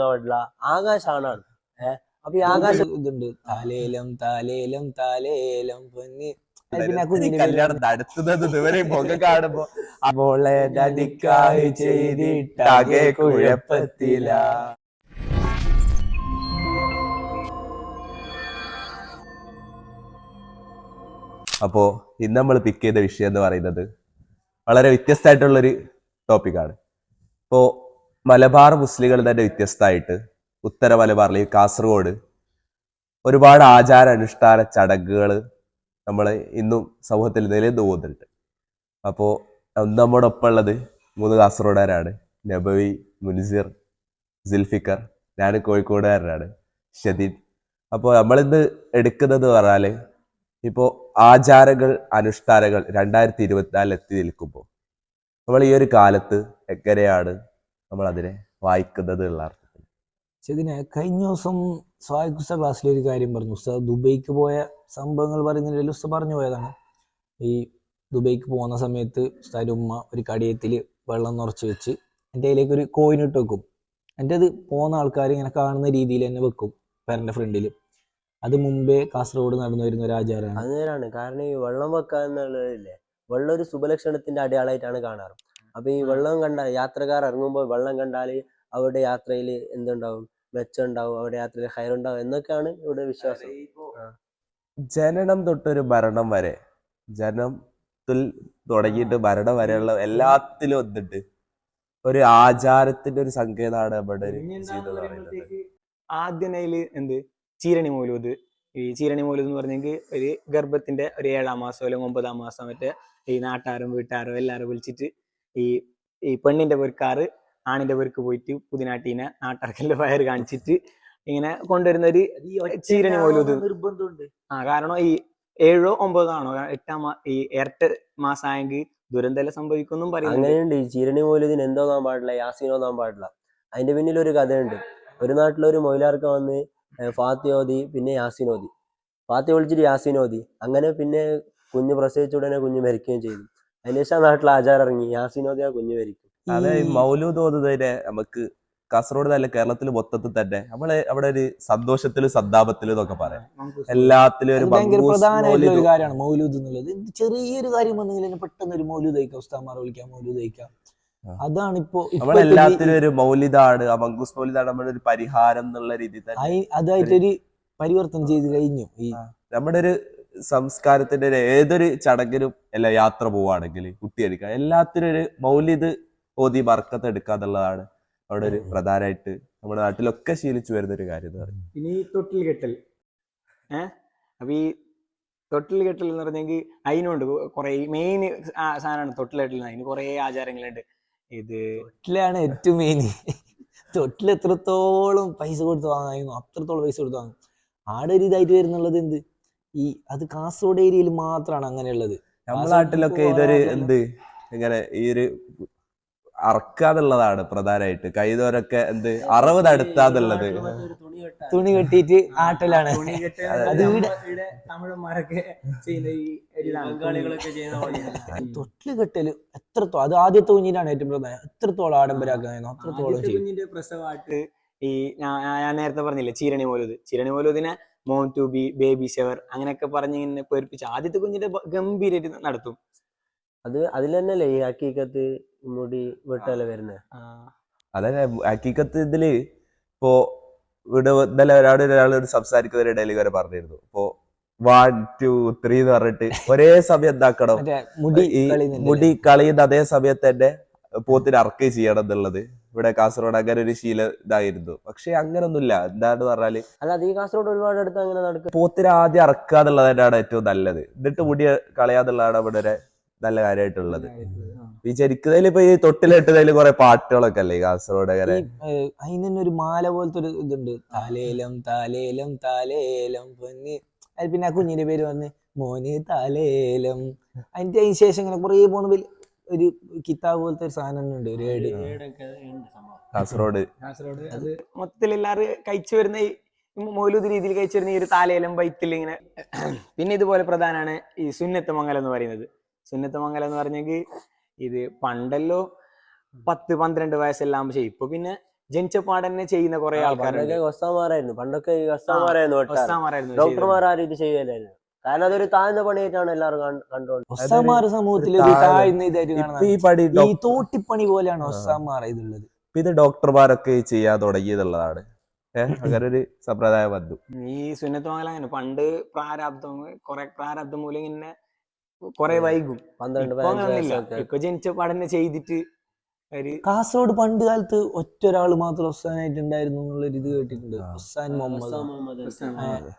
പാടില്ല ആകാശാണ് ഏഹ് അപ്പൊ ഈ ആകാശം ഇതുണ്ട്. താലേലം താലേലം താലേലം പൊന്നി. ഇതുവരെ മുഖം കാണുമ്പോ ചെയ്തിട്ടാകെ കുഴപ്പത്തില. അപ്പോ ഇന്ന് നമ്മൾ പിക്ക് ചെയ്ത വിഷയം എന്ന് പറയുന്നത് വളരെ വ്യത്യസ്തമായിട്ടുള്ളൊരു ടോപ്പിക്കാണ് ഇപ്പോ മലബാർ മുസ്ലിങ്ങൾ തന്നെ വ്യത്യസ്തമായിട്ട് ഉത്തര മലബാറിൽ ഈ കാസർഗോഡ് ഒരുപാട് ആചാര അനുഷ്ഠാന ചടങ്ങുകൾ നമ്മൾ ഇന്നും സമൂഹത്തിൽ നിലനിന്ന് പോകുന്നുണ്ട്. അപ്പോൾ നമ്മുടെ ഒപ്പം ഉള്ളത് മൂന്ന് കാസർഗോഡുകാരാണ്. നബവി മുൻസിർ സിൽഫിക്കർ ഞാൻ കോഴിക്കോടുകാരനാണ് ഷദീൻ അപ്പോൾ നമ്മളിന്ന് എടുക്കുന്നത് പറഞ്ഞാൽ ഇപ്പോൾ ആചാരങ്ങൾ അനുഷ്ഠാനങ്ങൾ രണ്ടായിരത്തി ഇരുപത്തിനാലിൽ എത്തി നിൽക്കുമ്പോൾ നമ്മൾ ഈ ഒരു കാലത്ത് എങ്ങനെയാണ് നമ്മൾ അതിനെ വായിക്കുന്നത് ഉള്ള അർത്ഥത്തിൽ. ഇതിന് കഴിഞ്ഞ ദിവസം സ്വായക്കുസ്ത ക്ലാസ്സിൽ ഒരു കാര്യം പറഞ്ഞു. ഉസ്താദ് ദുബൈക്ക് പോയ സംഭവങ്ങൾ പറയുന്നതിൽ ഉസ്താദ് പറഞ്ഞു പോയതാണ്. ഈ ദുബൈക്ക് പോകുന്ന സമയത്ത് ഉസ്താദ് ഉമ്മ ഒരു കടിയത്തിൽ വെള്ളം നിറച്ച് വെച്ച് എന്റെ അതിലേക്ക് ഒരു കോയിൻ ഇട്ട് വെക്കും. എന്റെ അത് പോകുന്ന ആൾക്കാർ ഇങ്ങനെ കാണുന്ന രീതിയിൽ തന്നെ വെക്കും പേരന്റെ ഫ്രണ്ടിൽ. അത് മുമ്പേ കാസർഗോഡ് നടന്നു വരുന്ന ഒരു ആചാരമാണ്. അത് നേരാണ് കാരണം ഈ വെള്ളം വെക്കുക എന്നുള്ളതില്ലേ വെള്ളം ഒരു ശുഭലക്ഷണത്തിന്റെ അടയാളമായിട്ടാണ് കാണാറ്. അപ്പൊ ഈ വെള്ളം കണ്ട യാത്രക്കാർ ഇറങ്ങുമ്പോൾ വെള്ളം കണ്ടാൽ അവരുടെ യാത്രയിൽ എന്തുണ്ടാവും? മെച്ചം ഉണ്ടാവും അവരുടെ യാത്രയിൽ ഹയറുണ്ടാവും എന്നൊക്കെയാണ് ഇവിടെ വിശ്വാസം. ജനനം തൊട്ടൊരു ഭരണം വരെ ജനത്തിൽ തുടങ്ങിയിട്ട് ഭരണം വരെയുള്ള എല്ലാത്തിലും ഒന്നിട്ട് ഒരു ആചാരത്തിന്റെ ഒരു സങ്കേതമാണ് നമ്മുടെ ഒരു ജീവിതം എന്ന് പറയുന്നത്. എന്ത്? ചീരണി മൂലൂത് ഈ ചീരണി മൂലൂത് എന്ന് പറഞ്ഞെങ്കിൽ ഒരു ഗർഭത്തിന്റെ ഒരു ഏഴാം മാസം അല്ലെങ്കിൽ ഒമ്പതാം മാസം മറ്റേ ഈ നാട്ടാരും വീട്ടാരും എല്ലാവരും വിളിച്ചിട്ട് ഈ ഈ പെണ്ണിന്റെ പെരുക്കാറ് ആണിന്റെ പെരുക്ക് പോയിട്ട് പുതിനാട്ടീനെ നാട്ടറക്കലിന്റെ വയറ് കാണിച്ചിട്ട് ഇങ്ങനെ കൊണ്ടുവരുന്ന ഒരു ചീരണി മൗലൂദ് നിർബന്ധമുണ്ട്. ആ കാരണം ഈ ഏഴോ ഒമ്പതോ ആണോ? എട്ടാം ഈ ഇരട്ട മാസമായെങ്കിൽ ദുരന്തല സംഭവിക്കുന്നു പറയുന്നുണ്ട്. അങ്ങനെയുണ്ട്. ഈ ചീരണി മൗലൂദിന് എന്തോ നാൻ പാടില്ല യാസീനോ നാൻ പാടില്ല. അതിന്റെ പിന്നിൽ ഒരു കഥയുണ്ട്. ഒരു നാട്ടിലൊരു മൊയിലാർക്ക് വന്ന് ഫാത്തിയോദി പിന്നെ യാസീൻ ഓതി. ഫാത്തി വിളിച്ചിട്ട് യാസീൻ അങ്ങനെ പിന്നെ കുഞ്ഞ് പ്രസവിച്ച ഉടനെ കുഞ്ഞ് മരിക്കുകയും ചെയ്തു. അതിന് ശേഷം ആ നാട്ടിൽ ആചാരം ഇറങ്ങി യാസിനോദിയ കുഞ്ഞു വരിക്കും അതെ മൗലൂദ് ഓതുന്നതിനെ നമുക്ക് കാസർഗോഡ് തന്നെ കേരളത്തിൽ മൊത്തത്തിൽ തന്നെ നമ്മളെ അവിടെ ഒരു സന്തോഷത്തിലും സന്താപത്തിലും എന്നൊക്കെ പറയാം. എല്ലാത്തിലും ഒരു പ്രധാനമായിട്ടുള്ള ഒരു കാര്യമാണ് മൗലൂദ് എന്നുള്ളത്. ചെറിയൊരു കാര്യം വന്നെങ്കിൽ തന്നെ പെട്ടെന്ന് ഒരു മൗലൂദ് അയക്കാം ഉസ്താമാർ വിളിക്കാം മൗലൂദ് അയക്കാം അതാണിപ്പോ അതാണ് ഇപ്പോ നമ്മളെല്ലാത്തിനും ഒരു മൗലിദാണ് ആ മൗലിതാണ് മൗലിദാണ് നമ്മുടെ ഒരു പരിഹാരം എന്നുള്ള രീതിയിൽ തന്നെ. അതായിട്ടൊരു പരിവർത്തനം ചെയ്ത് കഴിഞ്ഞു. ഈ. നമ്മുടെ ഒരു സംസ്കാരത്തിന്റെ ഒരു ഏതൊരു ചടങ്ങിനും അല്ല യാത്ര പോവാണെങ്കിൽ കുട്ടിയെടുക്കുക എല്ലാത്തിനും ഒരു മൗലിദ് ഓതി ബർക്കത്ത് എടുക്കുക എന്നുള്ളതാണ് അവിടെ ഒരു പ്രധാനമായിട്ട് നമ്മുടെ നാട്ടിലൊക്കെ ശീലിച്ചു വരുന്ന ഒരു കാര്യം എന്ന് പറയുന്നത്. ഇനി തൊട്ടിൽ കെട്ടൽ. ഏഹ് അപ്പൊ ഈ തൊട്ടിൽ കെട്ടൽ എന്ന് പറഞ്ഞെങ്കിൽ അതിനുണ്ട്. കുറെ മെയിൻ സാധനമാണ് തൊട്ടിൽ കെട്ടൽ അതിന് കുറെ ആചാരങ്ങളുണ്ട്. ഇത് തൊട്ടിലാണ് ഏറ്റവും മെയിൻ തൊട്ടിൽ എത്രത്തോളം പൈസ കൊടുത്ത് വാങ്ങായിരുന്നു അത്രത്തോളം പൈസ കൊടുത്ത് വാങ്ങും. ആടെ ഒരു ഇതായിട്ട് വരുന്നുള്ളത് എന്ത്? ഈ അത് കാസർഗോഡ് ഏരിയയിൽ മാത്രമാണ് അങ്ങനെയുള്ളത്. നമ്മുടെ നാട്ടിലൊക്കെ ഇതൊരു എന്ത്? ഇങ്ങനെ ഈ ഒരു അറക്കാന്നുള്ളതാണ് പ്രധാനമായിട്ട് കൈതോരൊക്കെ എന്ത്? അറവ് തടുത്താതുള്ളത് തുണി കെട്ടിട്ട് ആട്ടലാണ്. അത്. തമിഴന്മാരൊക്കെ. തൊട്ടിൽ കെട്ടൽ എത്രത്തോളം അത് ആദ്യത്തെ കുഞ്ഞിനാണ് ഏറ്റവും പ്രധാനം. എത്രത്തോളം ആഡംബരാക്കുന്നു അത്രത്തോളം കുഞ്ഞിന്റെ പ്രസവമായിട്ട് ഈ ഞാൻ നേരത്തെ പറഞ്ഞില്ലേ ചീരണി മോലൂത് ചീരണി മോലൂദിനെ mom to be baby shower അങ്ങനെയൊക്കെ പറഞ്ഞ് ഇങ്ങനെ പേരിപ്പിച്ച് ആദ്യത്തെ കുഞ്ഞിന്റെ ഗംഭീരായിട്ട് നടത്തും. അത് അതിൽ തന്നെയല്ലേ ഈ ഹക്കീക്കത്ത് മുടി വെട്ടല വരുന്നത് അതെ ഹക്കീക്കത്ത് ഇതിൽ ഇപ്പോ ഇവിടെ ഇന്നലെ ഒരാട് ഒരാളോട് ഇടയിൽ ഇവരെ പറഞ്ഞിരുന്നു. ഇപ്പോ വൺ ടു ത്രീ എന്ന് പറഞ്ഞിട്ട് ഒരേ സമയം എന്താക്കണം? മുടി കളിയുന്ന മുടി കളയുന്ന അതേ സമയത്ത് തന്നെ പോത്തിന് അറക്കുകയും ചെയ്യണം എന്നുള്ളത്. ഇവിടെ കാസർഗോഡ് അങ്ങനെ ഒരു ശീല ഇതായിരുന്നു. പക്ഷെ അങ്ങനൊന്നുമില്ല. എന്താന്ന് പറഞ്ഞാൽ അല്ല ഈ കാസർഗോഡ് ഒരുപാട് അടുത്ത് അങ്ങനെ നടക്കും. പോത്തിന് ആദ്യം അറക്കുക എന്നുള്ളത് തന്നെയാണ് ഏറ്റവും നല്ലത്. എന്നിട്ട് മുടി കളയാന്നുള്ളതാണ് ഇവിടെ ഒരു നല്ല കാര്യമായിട്ടുള്ളത്. ഈ വിചാരിക്കുന്നതിൽ ഇപ്പൊ ഈ തൊട്ടിലിട്ടതിൽ കുറെ പാട്ടുകളൊക്കെ അല്ലേ കാസർഗോഡ് അങ്ങനെ? അതിന് തന്നെ ഒരു മാല പോലത്തെ ഒരു ഇതുണ്ട്. താലേലം താലേലം താലേലം പൊന്ന്. അതിൽ പിന്നെ ആ കുഞ്ഞിന്റെ പേര് വന്ന് മോന് താലേലം. അതിന്റെ അതിന് ശേഷം ഇങ്ങനെ കുറേ പോകുന്ന വലിയ ഒരു കിതാബ് പോലത്തെ ഒരു സാധനം തന്നെ ഉണ്ട് ഒരു ഏട്. കാസർഗോഡ്. കാസർഗോഡ്. അത് മൊത്തത്തിൽ എല്ലാവരും കഴിച്ചു വരുന്ന ഈ മൗലൂദ് രീതിയിൽ കഴിച്ചു വരുന്ന ഈ ഒരു താലേലം ബൈത്തിൽ ഇങ്ങനെ പിന്നെ ഇതുപോലെ പ്രധാനമാണ് ഈ സുന്നത്ത് മംഗലം എന്ന് പറയുന്നത്. സുന്നത്ത് മംഗലം എന്ന് പറഞ്ഞെങ്കിൽ ഇത് പണ്ടല്ലോ പത്ത് പന്ത്രണ്ട് വയസ്സെല്ലാം ചെയ്യും. ഇപ്പൊ പിന്നെ ജനിച്ചപ്പാടന്നെ ചെയ്യുന്ന കുറെ ആൾക്കാരുണ്ട്. പണ്ടൊക്കെ. ഡോക്ടർമാർ ആരും ഇത് ചെയ്യലായിരുന്നു കാരണം അതൊരു താഴ്ന്ന പണിയായിട്ടാണ് എല്ലാവരും കണ്ട്- കണ്ടുകൊണ്ട് സമൂഹത്തിൽ ഈ പടി ഈ തോട്ടിപ്പണി പോലെയാണ് ഇതുള്ളത്. ഇപ്പൊ ഇത് ഡോക്ടർമാരൊക്കെ ചെയ്യാൻ തുടങ്ങിയതുള്ളതാണ്. ഏഹ് അങ്ങനെ ഒരു സമ്പ്രദായം വന്നു ഈ സുന്നത്ത് മംഗലം അങ്ങനെ പണ്ട് പ്രാരാബ്ദം കുറെ പ്രാരാബ്ദം മൂലം ഇങ്ങനെ കുറെ വൈകും. പന്ത്രണ്ട് ഇപ്പൊ ജനിച്ച ജനിച്ചപ്പാടന്നെ ചെയ്തിട്ട് ഒരു കാസർഗോഡ് പണ്ട് കാലത്ത് ഒറ്റ ഒരാൾ മാത്രം ഒസ്സാനായിട്ടുണ്ടായിരുന്നു എന്നുള്ള എന്നുള്ളൊരു ഇത് കേട്ടിട്ടുണ്ട്. ഒസ്സാൻ മുഹമ്മദ്.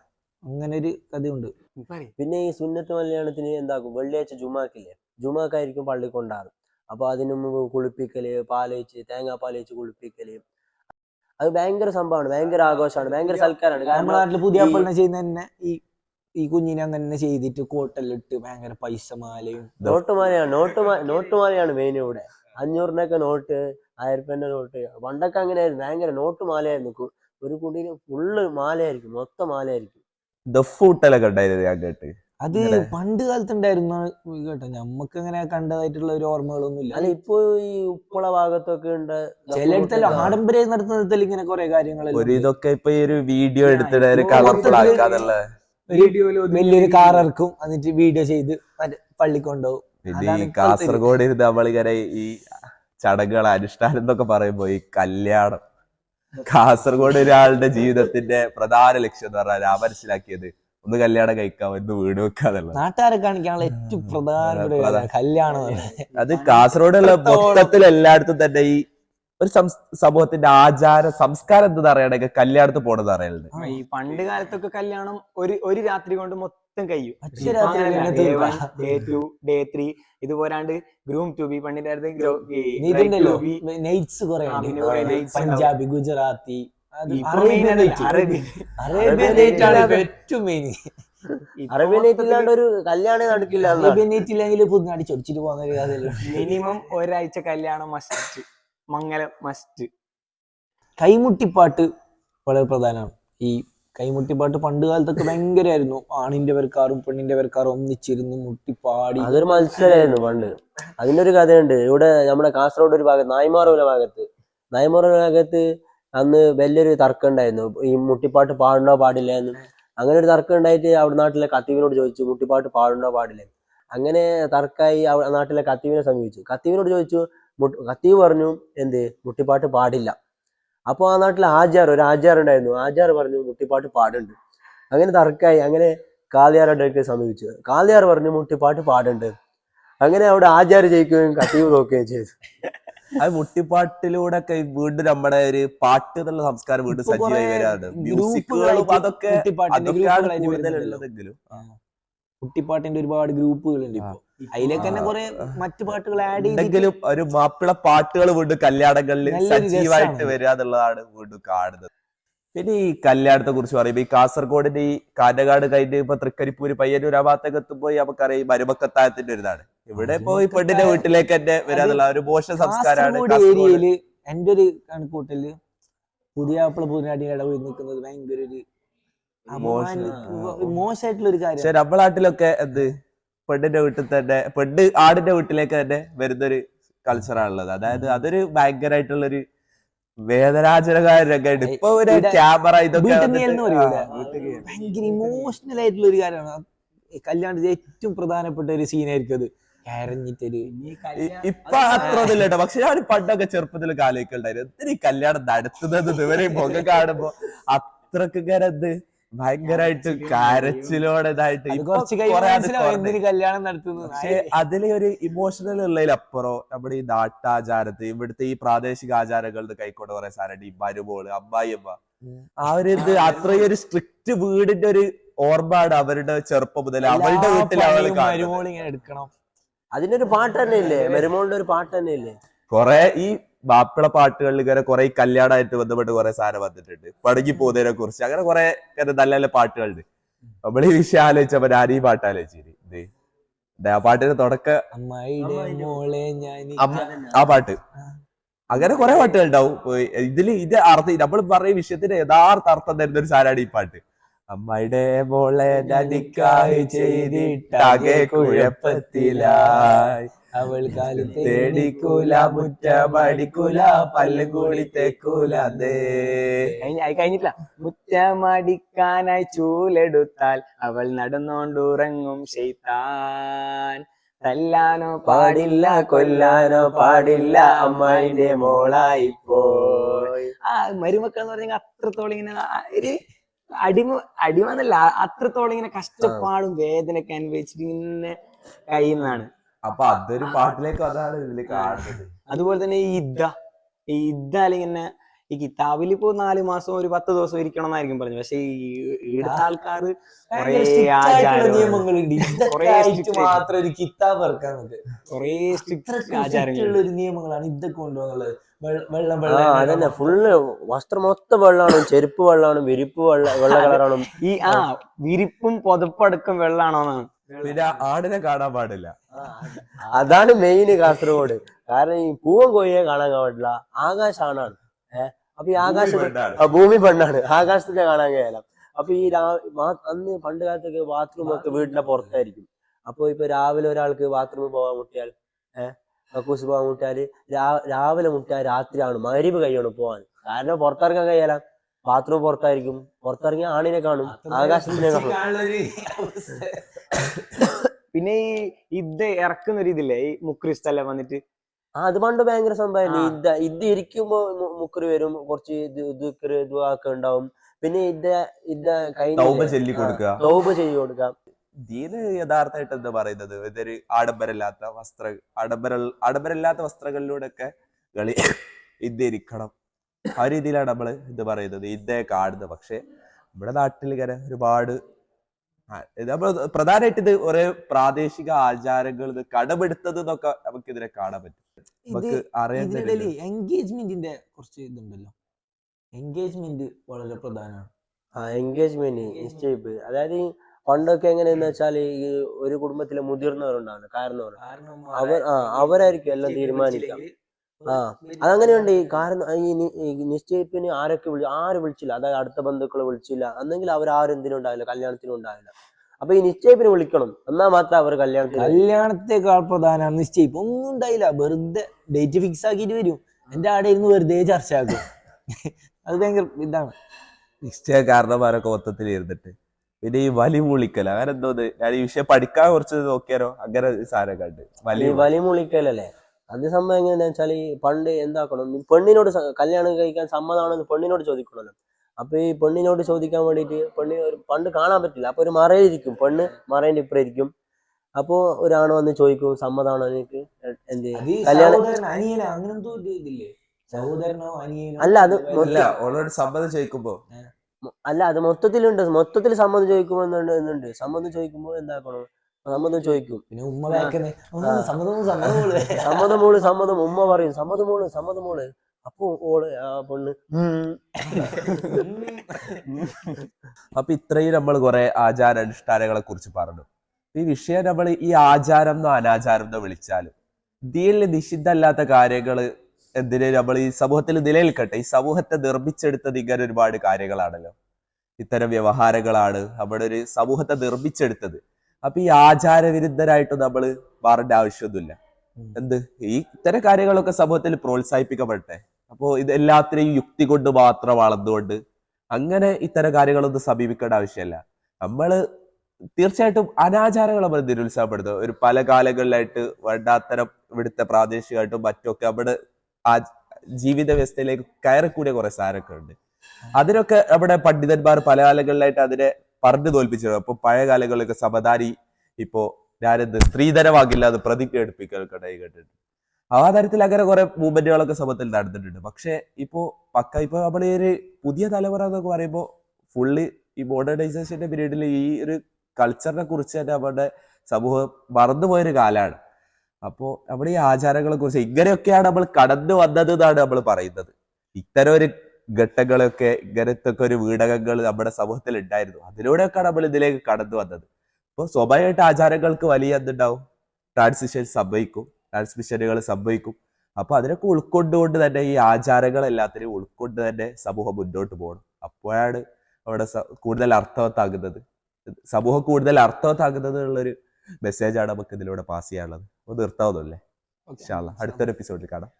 അങ്ങനെ ഒരു കഥയുണ്ട്. പറയ്. പിന്നെ ഈ സുന്നത്ത് മലയാളത്തിന് എന്താക്കും? വെള്ളിയാഴ്ച ജുമാക്കില്ലേ? ജുമാക്കായിരിക്കും പള്ളി കൊണ്ടാറ് അപ്പൊ അതിനു മുമ്പ് കുളിപ്പിക്കൽ പാലൊഴിച്ച് തേങ്ങാ പാലൊഴിച്ച് കുളിപ്പിക്കൽ. അത് ഭയങ്കര സംഭവമാണ്. ഭയങ്കര ആഘോഷമാണ്. ഭയങ്കര സൽക്കാരാണ് നമ്മുടെ കാരണം നാട്ടിൽ പുതിയ ഈ- ചെയ്യുന്ന തന്നെ ഈ ഈ കുഞ്ഞിനെ അങ്ങനെ തന്നെ ചെയ്തിട്ട് കോട്ടലിട്ട് ഭയങ്കര പൈസ മാലയും നോട്ടുമാലയാണ്. നോട്ടുമാല നോട്ടുമാലയാണ് മെയിൻ ഇവിടെ. അഞ്ഞൂറിനൊക്കെ നോട്ട് ആയിരപ്പന്റെ നോട്ട്. പണ്ടൊക്കെ അങ്ങനെയായിരുന്നു. ഭയങ്കര നോട്ട് മാലയായിരുന്നു ഒരു കുടീന് ഫുള്ള് മാലയായിരിക്കും. മൊത്തം മാലയായിരിക്കും. ദഫൂട്ടലൊക്കെ ഉണ്ടായിരുന്നു ഞാൻ കേട്ട്? അത്. പണ്ട് കാലത്ത് ഉണ്ടായിരുന്നു കേട്ടോ നമ്മക്ക് അങ്ങനെ കണ്ടതായിട്ടുള്ള ഒരു ഓർമ്മകളൊന്നും ഇല്ല അല്ല ഇപ്പൊ ഈ ഉപ്പള ഭാഗത്തൊക്കെ ഉണ്ട് ചിലയിടത്തെല്ലാം ആഡംബരം നടത്തുന്നതിൽ ഇങ്ങനെ കുറെ കാര്യങ്ങൾ ഒരു ഇതൊക്കെ ഇപ്പൊ ഈ ഒരു വീഡിയോ എടുത്തിട്ട് ഒരു കളർഫുൾ ആക്കാന്നുള്ള ഒരു വലിയൊരു കാർ ഇറക്കും എന്നിട്ട് വീഡിയോ ചെയ്ത് പള്ളി കൊണ്ടുപോകും. പിന്നെ അതാണ് ഈ കാസർഗോഡ് ഇരുന്ന് നമ്മളിങ്ങനെ ഈ ചടങ്ങുകൾ അനുഷ്ഠാനം എന്നൊക്കെ പറയുമ്പോ ഈ കല്യാണം കാസർഗോഡ് ഒരാളുടെ ജീവിതത്തിന്റെ പ്രധാന ലക്ഷ്യം എന്ന് പറഞ്ഞാൽ ഞാൻ മനസ്സിലാക്കിയത് ഒന്ന് കല്യാണം കഴിക്കാം ഒന്ന് വീട് വെക്കാന്നുള്ളത് നാട്ടുകാരെ കാണിക്കാനുള്ള ഏറ്റവും പ്രധാനപ്പെട്ട പ്രധാന- കല്യാണം. അത് കാസർഗോഡുള്ള മൊത്തത്തിൽ എല്ലായിടത്തും തന്നെ ഈ ഒരു സമൂഹത്തിന്റെ ആചാര സംസ്കാരം എന്താ അറിയണമെങ്കിൽ കല്യാണത്ത് പോണെന്ന് അറിയലുണ്ട്. ഈ പണ്ട് കാലത്തൊക്കെ കല്യാണം ഒരു ഒരു രാത്രി കൊണ്ട് മൊത്തം കഴിയും. two, day three. ഇത് പോരാണ്ട് ഗ്രൂം ടു ബി പണ്ടിന്റെ അടുത്ത് പഞ്ചാബി ഗുജറാത്തി മിനിമം ഒരാഴ്ച കല്യാണം മസ്റ്റ് മംഗലം മസ്റ്റ് കൈമുട്ടിപ്പാട്ട് വളരെ പ്രധാനമാണ്. ഈ കൈമുട്ടിപ്പാട്ട് പണ്ട് കാലത്തൊക്കെ ഭയങ്കരമായിരുന്നു ആണിന്റെ പേർക്കാറും പെണ്ണിന്റെ പേർക്കാറും ഒന്നിച്ചിരുന്ന് മുട്ടിപ്പാടി. അതൊരു മത്സരമായിരുന്നു പണ്ട്. അതിന്റെ ഒരു കഥയുണ്ട്. ഇവിടെ നമ്മുടെ കാസർഗോഡ് ഒരു ഭാഗത്ത് നായ്മാറൂല ഭാഗത്ത്. നായ്മാറൂല ഭാഗത്ത് അന്ന് വലിയൊരു തർക്കം ഉണ്ടായിരുന്നു ഈ മുട്ടിപ്പാട്ട് പാടണോ പാടില്ല എന്ന്. അങ്ങനെ ഒരു തർക്കം ഉണ്ടായിട്ട് അവിടെ നാട്ടിലെ കത്തീവിനോട് ചോദിച്ചു മുട്ടിപ്പാട്ട് പാടണോ പാടില്ല അങ്ങനെ തർക്കമായി അവിടെ നാട്ടിലെ കത്തീവിനെ സമീപിച്ചു. കത്തീവിനോട് ചോദിച്ചു കത്തീവ് പറഞ്ഞു എന്ത്? മുട്ടിപ്പാട്ട് പാടില്ല. അപ്പോൾ ആ നാട്ടിൽ ആചാർ ഒരു ആചാർ ഉണ്ടായിരുന്നു. ആചാർ പറഞ്ഞു മുട്ടിപ്പാട്ട് പാടുണ്ട് അങ്ങനെ തർക്കായി. അങ്ങനെ കാളിയാറുടെ അടുക്കൽ സമീപിച്ചു. കാളിയാർ പറഞ്ഞു മുട്ടിപ്പാട്ട് പാടുണ്ട് അങ്ങനെ അവിടെ ആചാർ ജയിക്കുകയും കത്തീവ് നോക്കുകയും ചെയ്തു. അത് മുട്ടിപ്പാട്ടിലൂടെ ഒക്കെ വീണ്ടും നമ്മുടെ ഒരു പാട്ട് എന്നുള്ള സംസ്കാരം വീണ്ടും സജീവമായി വരാറുണ്ട്. മ്യൂസിക്കുകളും അതൊക്കെ മുട്ടിപ്പാട്ടിന്റെ ഒരുപാട് ഗ്രൂപ്പുകളുണ്ട് ഇപ്പൊ. അതിലേക്ക് തന്നെ കുറെ മറ്റു പാട്ടുകൾ ആഡ് ചെയ്തെങ്കിലും ഒരു മാപ്പിള പാട്ടുകൾ വീണ്ടും കല്യാണങ്ങളിൽ സജീവായിട്ട്. വരിക എന്നുള്ളതാണ് വീണ്ടും കാണുന്നത്. പിന്നെ ഈ കല്യാണത്തെ കുറിച്ച് പറയുമ്പോ ഈ കാസർഗോഡിന്റെ ഈ കാനകാട് കഴിഞ്ഞ് ഇപ്പൊ തൃക്കരിപ്പൂര് പയ്യന്നൂർ ആ ഭാഗത്തേക്ക് എത്തുമ്പോ നമുക്കറിയാം ഈ മരുമക്കത്തായത്തിന്റെ ഒരു ഇതാണ് ഇവിടെ ഇപ്പൊ ഈ പെണ്ണിന്റെ വീട്ടിലേക്ക് തന്നെ വരാന്നുള്ള ഒരു മോശ സംസ്കാരമാണ് ഏരിയയിൽ എന്റെ ഒരു കണക്കൂട്ടൽ പുതിയ ആപ്പിള പുതിനാട്ടിന്റെ ഇടവ് നിൽക്കുന്നത് ഭയങ്കര ഒരു. മോശമായിട്ടുള്ള ഒരു പക്ഷെ കാര്യം നമ്മളെ നാട്ടിലൊക്കെ എന്ത്? പെണ്ണിന്റെ വീട്ടിൽ തന്നെ പെണ്ണ് ആടിന്റെ വീട്ടിലേക്ക് തന്നെ വരുന്നൊരു കൾച്ചറാണുള്ളത് അതായത് അതൊരു ഭയങ്കരമായിട്ടുള്ളൊരു വേദനാജനകമായ രംഗമായിട്ട് ഇപ്പൊ ഒരു ക്യാമറ ഇതൊക്കെ. ഭയങ്കര ഇമോഷണൽ ആയിട്ടുള്ള ഒരു കാര്യമാണ് കല്യാണത്തിൽ ഏറ്റവും പ്രധാനപ്പെട്ട ഒരു സീനായിരിക്കും അത്. കരഞ്ഞിട്ടൊരു ഇപ്പൊ അത്ര ഇതില്ലട്ടോ പക്ഷെ ഞാൻ പണ്ടൊക്കെ ചെറുപ്പത്തിൽ കാലൊക്കെ എന്തിനീ കല്യാണം നടത്തുന്നത്? ഇവരെ മുഖം കാണുമ്പോ അത്രയ്ക്ക് എന്ത് ഭയങ്കരമായിട്ട് കരച്ചിലോടെ ഇതായിട്ട്. കല്യാണം നടത്തുന്നു. പക്ഷെ അതിലെ ഒരു ഇമോഷണൽ ഉള്ളതിലപ്പുറം നമ്മുടെ ഈ നാട്ടാചാരത്തെ ഇവിടുത്തെ ഈ പ്രാദേശിക ആചാരങ്ങളുടെ കൈക്കൊണ്ട് കുറെ സാധനം ഈ മരുമോൾ അമ്മായിയമ്മ. ആ ഒരു ഇത് അത്രയും ഒരു സ്ട്രിക്റ്റ് വീടിന്റെ ഒരു ഓർമ്മയാണ് അവരുടെ ചെറുപ്പം മുതൽ അവരുടെ വീട്ടിൽ അവൾ ഇങ്ങനെ എടുക്കണം. അതിന്റെ ഒരു പാട്ട് തന്നെ ഇല്ലേ മരുമോളുടെ ഒരു പാട്ട് തന്നെ ഇല്ലേ കൊറേ ഈ മാപ്പിള പാട്ടുകളിൽ ഇങ്ങനെ കുറെ കല്യാണമായിട്ട് ബന്ധപ്പെട്ട് കുറെ സാധനം വന്നിട്ടുണ്ട്. പടുകി പോകുന്നതിനെ കുറിച്ച്. അങ്ങനെ കുറെ നല്ല നല്ല പാട്ടുകളുണ്ട്. നമ്മൾ ഈ വിഷയം ആലോചിച്ചപ്പോ ഞാൻ ഈ പാട്ട് ആലോചിച്ചിരി ഇത് ആ പാട്ടിന്റെ തുടക്ക. ആ പാട്ട്. അങ്ങനെ കുറെ പാട്ടുകൾ ഉണ്ടാവും ഇതിൽ ഇത് അർത്ഥം നമ്മൾ പറയുന്ന വിഷയത്തിന്റെ യഥാർത്ഥ അർത്ഥം തരുന്ന ഒരു സാധനമാണ് ഈ പാട്ട്. അമ്മയുടെ മോളെ നനിക്കായി ചെയ്തിട്ടാകെ കുഴപ്പത്തിലായി. അവൾ കാലിൽ തേടിക്കൂല മുറ്റമടിക്കൂല പല്ലും കൂടി തേക്കൂല ദേ. കഴിഞ്ഞ അത് കഴിഞ്ഞിട്ടില്ല. മുറ്റമടിക്കാനായി ചൂലെടുത്താൽ അവൾ നടന്നോണ്ടുറങ്ങും ചെയ്താൻ തല്ലാനോ പാടില്ല കൊല്ലാനോ പാടില്ല അമ്മായിന്റെ മോളായി പോയി ആ മരുമക്കൾ എന്ന് പറഞ്ഞാൽ അത്രത്തോളം ഇങ്ങനെ ഒരു അടിമ അടിമ എന്നല്ല അത്രത്തോളം ഇങ്ങനെ കഷ്ടപ്പാടും വേദനയൊക്കെ അനുഭവിച്ചിട്ട് ഇങ്ങനെ കഴിയുന്നതാണ് അപ്പൊ അതൊരു പാട്ടിലേക്ക് അതാണ് ഇതിൽ കാണുന്നത്. അതുപോലെ തന്നെ ഈ ഇദ്ദ. ഈ ഇദ്ദ അല്ലെങ്കിൽ ഈ കിതാബിൽ ഇപ്പോ നാല് മാസം ഒരു പത്ത് ദിവസം ഇരിക്കണം എന്നായിരിക്കും പറഞ്ഞു പക്ഷെ ഈ ഇവിടുത്തെ ആൾക്കാർ ഭയങ്കര കുറേ strict നിയമങ്ങളുണ്ട്. കുറേ strict മാത്രം ഒരു കിതാബ് ഇറക്കാൻ കൊറേ സ്ട്രിക്റ്റ് ഉള്ള ഒരു നിയമങ്ങളാണ് ഇതൊക്കെ കൊണ്ടുപോകുന്നത് വെള്ള- വെള്ളം അതന്നെ. ഫുള്ള് വസ്ത്രം മൊത്തം വെള്ളമാണ് ചെരുപ്പ് വെള്ളമാണ് വിരിപ്പ് വെള്ള വെള്ള കളറാണ്. ഈ ആ വിരിപ്പും പുതപ്പടക്കം വെള്ളാണോന്നാണ് പിന്നെ ആടിനെ കാണാൻ പാടില്ല. അതാണ് മെയിൻ കാസർഗോഡ്. കാരണം ഈ പൂവൻ കോഴിയെ കാണാൻ പാടില്ല ആകാശാണാണ്. ഏഹ് അപ്പൊ ഈ ആകാശ ഭൂമി പെണ്ണാണ് ആകാശത്തിനെ കാണാൻ കഴിയാലോ അപ്പൊ ഈ അന്ന് പണ്ട് കാലത്തൊക്കെ ബാത്റൂം ഒക്കെ വീടിന്റെ പുറത്തായിരിക്കും. അപ്പൊ ഇപ്പൊ രാവിലെ ഒരാൾക്ക് ബാത്റൂമിൽ പോകാൻ മുട്ടിയാൽ ഏഹ് കക്കൂസ് പോകാൻ മുട്ടിയാൽ രാവിലെ മുട്ടിയാൽ രാത്രിയാണ്. മരിവ് കഴിയണം പോവാൻ കാരണം പുറത്തിറങ്ങാൻ കഴിയാല ബാത്റൂം പുറത്തായിരിക്കും. പുറത്തിറങ്ങിയ ആണിനെ കാണും. ആകാശത്തിനെ കാണും. പിന്നെ ഈ ഇത് ഇറക്കുന്ന ഒരു ഇതില്ലേ? ഈ മുക്രിസ്റ്റല്ല വന്നിട്ട്. ആ അത് പണ്ട് ഭയങ്കര സംഭവമായിരുന്നു. ഇത് ഇത് ഇരിക്കുമ്പോ മുക്രി വരും. കുറച്ച് ഇതൊക്കെ ഉണ്ടാവും. പിന്നെ ഇത് ഇത് തൗബ കഴിഞ്ഞ ചൊല്ലി കൊടുക്കുക. തൗബ് ചെയ്ത് കൊടുക്കാം ദീന് യഥാർത്ഥമായിട്ട് എന്താ പറയുന്നത്? ഇതൊരു ആഡംബരമില്ലാത്ത വസ്ത്ര ആഡംബര ആഡംബരമില്ലാത്ത വസ്ത്രങ്ങളിലൂടെ ഒക്കെ കളി ഇത് ഇരിക്കണം ആ രീതിയിലാണ് നമ്മൾ ഇത് പറയുന്നത്. ഇതേ കാണുന്നത്. പക്ഷെ നമ്മുടെ നാട്ടിൽ ഇങ്ങനെ ഒരുപാട് നമ്മൾ പ്രധാനമായിട്ട് ഇത് ഒരേ പ്രാദേശിക ആചാരങ്ങൾ ഇത് കടമെടുത്തത് എന്നൊക്കെ നമുക്ക് ഇതിനെ കാണാൻ പറ്റും. നമുക്ക് അറിയാൻ എൻഗേജ്മെന്റിന്റെ കുറച്ച് ഇതുണ്ടല്ലോ. എൻഗേജ്മെന്റ് വളരെ പ്രധാനമാണ്. ആ എൻഗേജ്മെന്റ് നിശ്ചയിപ്പ് അതായത് പണ്ടൊക്കെ എങ്ങനെയെന്ന് വെച്ചാൽ ഈ ഒരു കുടുംബത്തിലെ മുതിർന്നവരുണ്ടാവില്ല കാരണവർ അവർ ആ അവരായിരിക്കും എല്ലാം തീരുമാനിക്കാം ആ. അതങ്ങനെയുണ്ട്. ഈ കാരണം ഈ നിശ്ചയിപ്പിന് ആരൊക്കെ വിളി ആര് വിളിച്ചില്ല? അതായത് അടുത്ത ബന്ധുക്കളെ വിളിച്ചില്ല. എന്നെങ്കിൽ അവർ ആരും എന്തിനും ഉണ്ടാവില്ല കല്യാണത്തിനും ഉണ്ടാവില്ല അപ്പൊ ഈ നിശ്ചയിപ്പിന് വിളിക്കണം. എന്നാ മാത്രം അവർ കല്യാണത്തിന് കല്യാണത്തെക്കാൾ പ്രധാനമാണ്. നിശ്ചയിപ്പ് ഒന്നും ഉണ്ടായില്ല. വെറുതെ ഡേറ്റ് ഫിക്സ് ആക്കിയിട്ട് വരും. എന്റെ ആടെ ഇരുന്ന് വെറുതെ ചർച്ച ആക്കും അത് ഭയങ്കര ഇതാണ്. നിശ്ചയകാരണന്മാരൊക്കെ മൊത്തത്തിൽ ഇരുന്നിട്ട്. പിന്നെ ഈ വലി മുളിക്കൽ അങ്ങനെ എന്തോന്ന് ഞാൻ ഈ വിഷയം പഠിക്കാൻ കുറച്ച് നോക്കിയാലോ? അങ്ങനെ സാധനം കണ്ട് വലി ഈ വലി മുളിക്കലല്ലേ അത് സംഭവം എങ്ങനെയാന്ന് വെച്ചാൽ ഈ പണ്ട് എന്താക്കണം? ഈ പെണ്ണിനോട് കല്യാണം കഴിക്കാൻ സമ്മതമാണെന്ന് പെണ്ണിനോട് ചോദിക്കണമല്ലോ അപ്പൊ ഈ പെണ്ണിനോട് ചോദിക്കാൻ വേണ്ടിയിട്ട് പെണ്ണിന് ഒരു പണ്ട് കാണാൻ പറ്റില്ല. അപ്പൊ ഒരു മറയിലിരിക്കും. പെണ്ണ് മറേന്റെ ഇപ്പുറം ഇരിക്കും. അപ്പോ ഒരാണ് വന്ന് ചോദിക്കും സമ്മതമാണോ എനിക്ക് എന്ത്? കല്യാണം അല്ല, അത് സമ്മതം ചോദിക്കുമ്പോ. അല്ല അത് മൊത്തത്തിലുണ്ട്. മൊത്തത്തിൽ സമ്മതം ചോദിക്കുമ്പോ എന്നുണ്ട് സമ്മതം ചോദിക്കുമ്പോ എന്താക്കണം? സമ്മതം ചോദിക്കും. പിന്നെ ഉമ്മ സമ്മതം സമ്മതം മോൾ. സമ്മതം ഉമ്മ പറയും. സമ്മതം മോൾ സമ്മതം മോൾ അപ്പൊ ഓൾ ആ പെണ്ണ്. അപ്പൊ ഇത്രയും നമ്മൾ കുറെ ആചാര അനുഷ്ഠാനങ്ങളെ കുറിച്ച് പറഞ്ഞു. ഈ വിഷയം നമ്മൾ ഈ ആചാരം എന്നോ അനാചാരം എന്നോ വിളിച്ചാലും ഇതിൽ നിഷിദ്ധമല്ലാത്ത കാര്യങ്ങൾ എന്തിനു നമ്മൾ ഈ സമൂഹത്തിൽ നിലനിൽക്കട്ടെ? ഈ സമൂഹത്തെ നിർമ്മിച്ചെടുത്തത് ഇങ്ങനെ ഒരുപാട് കാര്യങ്ങളാണല്ലോ. ഇത്തരം വ്യവഹാരങ്ങളാണ് നമ്മുടെ ഒരു സമൂഹത്തെ നിർമ്മിച്ചെടുത്തത്. അപ്പൊ ഈ ആചാരവിരുദ്ധരായിട്ട് നമ്മൾ മാറേണ്ട ആവശ്യമൊന്നുമില്ല. എന്ത്? ഈ ഇത്തരം കാര്യങ്ങളൊക്കെ സമൂഹത്തിൽ പ്രോത്സാഹിപ്പിക്കപ്പെടട്ടെ. അപ്പോ ഇത് എല്ലാത്തിനെയും യുക്തി കൊണ്ട് മാത്രം വളർന്നുകൊണ്ട് അങ്ങനെ ഇത്തരം കാര്യങ്ങളൊന്നും സമീപിക്കേണ്ട ആവശ്യമല്ല. നമ്മൾ തീർച്ചയായിട്ടും അനാചാരങ്ങൾ നമ്മൾ നിരുത്സാഹപ്പെടുത്തുക ഒരു പല കാലങ്ങളിലായിട്ട് വേണ്ടാത്തരം ഇവിടുത്തെ പ്രാദേശികമായിട്ടും മറ്റൊക്കെ നമ്മുടെ ആ ജീവിത വ്യവസ്ഥയിലേക്ക് കയറിക്കൂടിയ കുറെ സാരൊക്കെ ഉണ്ട് അതിനൊക്കെ നമ്മുടെ പണ്ഡിതന്മാർ പല കാലങ്ങളിലായിട്ട് അതിനെ പറഞ്ഞു തോൽപ്പിച്ചത് അപ്പൊ പഴയ കാലങ്ങളിലൊക്കെ സമതാരി ഇപ്പോ ഞാനെന്ത് സ്ത്രീധനമാകില്ല അത് പ്രതിജ്ഞ എടുപ്പിക്കലൊക്കെ കേട്ടിട്ട് ആ തരത്തിൽ അങ്ങനെ കുറെ മൂവ്മെന്റുകളൊക്കെ സമൂഹത്തിൽ നടന്നിട്ടുണ്ട്. പക്ഷെ ഇപ്പോ പക്ക ഇപ്പൊ നമ്മുടെ ഈ ഒരു പുതിയ തലമുറ എന്നൊക്കെ പറയുമ്പോൾ ഫുള്ളി ഈ മോഡേണൈസേഷന്റെ പീരീഡിൽ ഈ ഒരു കൾച്ചറിനെ കുറിച്ച് തന്നെ നമ്മുടെ സമൂഹം മറന്നുപോയൊരു കാലമാണ് അപ്പോ നമ്മുടെ ഈ ആചാരങ്ങളെ കുറിച്ച് ഇങ്ങനെയൊക്കെയാണ് നമ്മൾ കടന്നു വന്നത് എന്നാണ് നമ്മൾ പറയുന്നത്. ഇത്തരം ഒരു ഘട്ടങ്ങളൊക്കെ ഗരത്തൊക്കെ ഒരു വീടകങ്ങൾ നമ്മുടെ സമൂഹത്തിൽ ഉണ്ടായിരുന്നു. അതിലൂടെയൊക്കെയാണ് നമ്മൾ ഇതിലേക്ക് കടന്നു വന്നത്. അപ്പോൾ സ്വാഭാവികമായിട്ട് ആചാരങ്ങൾക്ക് വലിയ എന്തുണ്ടാവും? ട്രാൻസിഷൻ സംഭവിക്കും. ട്രാൻസ്മിഷനുകൾ സംഭവിക്കും. അപ്പൊ അതിനൊക്കെ ഉൾക്കൊണ്ടുകൊണ്ട് തന്നെ ഈ ആചാരങ്ങൾ എല്ലാത്തിനെയും ഉൾക്കൊണ്ട് തന്നെ സമൂഹം മുന്നോട്ട് പോകണം. അപ്പോഴാണ് അവിടെ കൂടുതൽ അർത്ഥവത്താകുന്നത്. സമൂഹം കൂടുതൽ അർത്ഥവത്താകുന്നത് എന്നുള്ളൊരു മെസ്സേജാണ് നമുക്ക് ഇതിലൂടെ പാസ് ചെയ്യാനുള്ളത്. അപ്പോൾ നിർത്താവുന്നല്ലേ അടുത്തൊരു എപ്പിസോഡിൽ കാണാം.